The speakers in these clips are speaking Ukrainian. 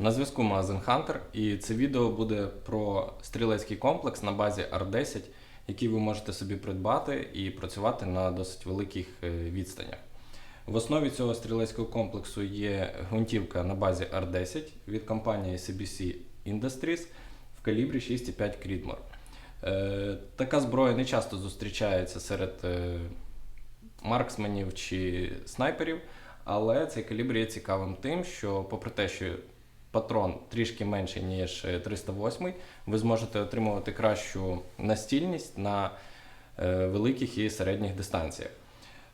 На зв'язку магазин Hunter, і це відео буде про стрілецький комплекс на базі R10, який ви можете собі придбати і працювати на досить великих е, відстанях. В основі цього стрілецького комплексу є гвинтівка на базі R10 від компанії CBC Industries в калібрі 6,5 Creedmoor. Е, Така зброя не часто зустрічається серед е, марксменів чи снайперів, але цей калібр є цікавим тим, що, попри те, що патрон трішки менший, ніж е, 308, ви зможете отримувати кращу настільність на е, великих і середніх дистанціях.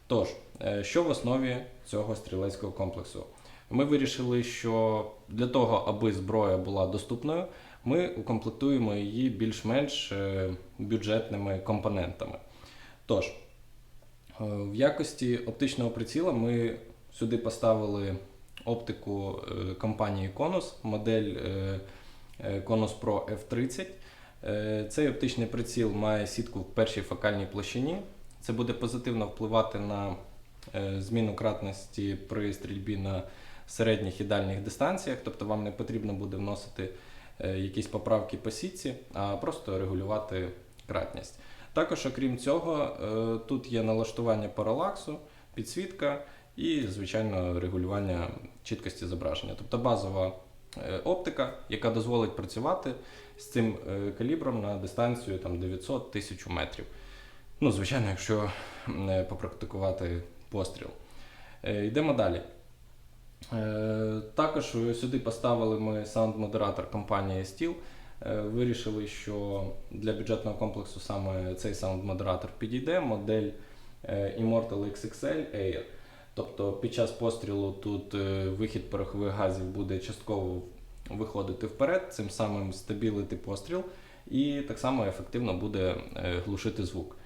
Тож, е, що в основі цього стрілецького комплексу? Ми вирішили, що для того, аби зброя була доступною, ми укомплектуємо її більш-менш е, бюджетними компонентами. Тож, е, в якості оптичного приціла ми сюди поставили оптику е, компанії Conus, модель е, е, Pro F30. Е, Цей оптичний приціл має сітку в першій фокальній площині. Це буде позитивно впливати на зміну кратності при стрільбі на середніх і дальніх дистанціях, тобто вам не потрібно буде вносити якісь поправки по сітці, а просто регулювати кратність. Також, окрім цього, тут є налаштування паралаксу, підсвітка і, звичайно, регулювання чіткості зображення. Тобто базова е, оптика, яка дозволить працювати з цим е, калібром на дистанцію 900-1000 метрів. Ну, звичайно, якщо е, попрактикувати постріл. Йдемо далі. Також сюди поставили ми саунд-модератор компанії Steel. Вирішили, що для бюджетного комплексу саме цей саунд-модератор підійде, модель Immortal XXL Air. Тобто під час пострілу тут е, вихід порохових газів буде частково виходити вперед, цим самим стабілити постріл, і так само ефективно буде е, глушити звук.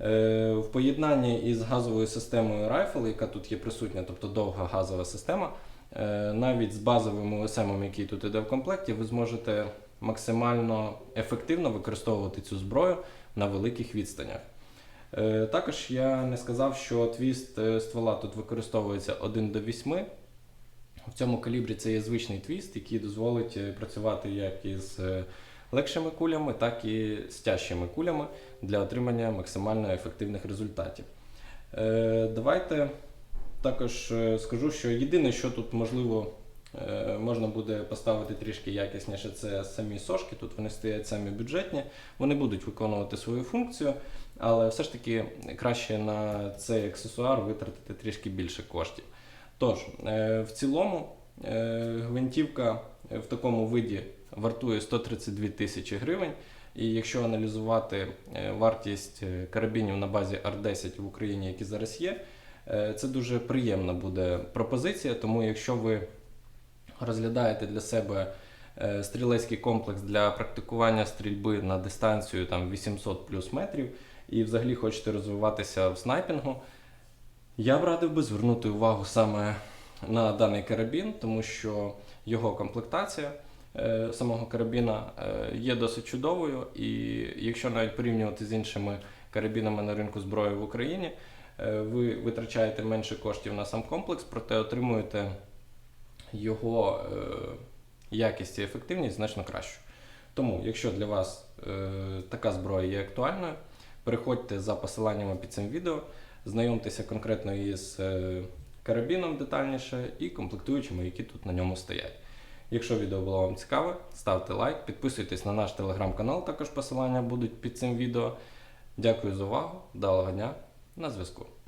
Е, В поєднанні із газовою системою Rifle, яка тут є присутня, тобто довга газова система, навіть з базовим УСМ, який тут іде в комплекті, ви зможете максимально ефективно використовувати цю зброю на великих відстанях. Е, Також я не сказав, що твіст е, ствола тут використовується 1 до 8. В цьому калібрі це є звичний твіст, який дозволить е, працювати як із легшими кулями, так і з тяжчими кулями для отримання максимально ефективних результатів. Давайте також скажу, що єдине, що тут можливо можна буде поставити трішки якісніше, це самі сошки. Тут вони стоять самі бюджетні, вони будуть виконувати свою функцію, але все ж таки краще на цей аксесуар витратити трішки більше коштів. Тож, е, в цілому, е, гвинтівка в такому виді вартує 132 тисячі гривень. І якщо аналізувати е, вартість е, карабінів на базі R10 в Україні, які зараз є, е, це дуже приємна буде пропозиція. Тому якщо ви розглядаєте для себе е, стрілецький комплекс для практикування стрільби на дистанцію там 800 плюс метрів і взагалі хочете розвиватися в снайпінгу, я б радив би звернути увагу саме на даний карабін, тому що його комплектація е, самого карабіна е, є досить чудовою, і якщо навіть порівнювати з іншими карабінами на ринку зброї в Україні, ви витрачаєте менше коштів на сам комплекс, проте отримуєте його е, якість і ефективність значно кращу. Тому, якщо для вас е, така зброя є актуальною, переходьте за посиланнями під цим відео, знайомтеся конкретно із е, карабіном детальніше і комплектуючими, які тут на ньому стоять. Якщо відео було вам цікаве, ставте лайк, підписуйтесь на наш телеграм-канал, також посилання будуть під цим відео. Дякую за увагу, вдалого дня, на зв'язку.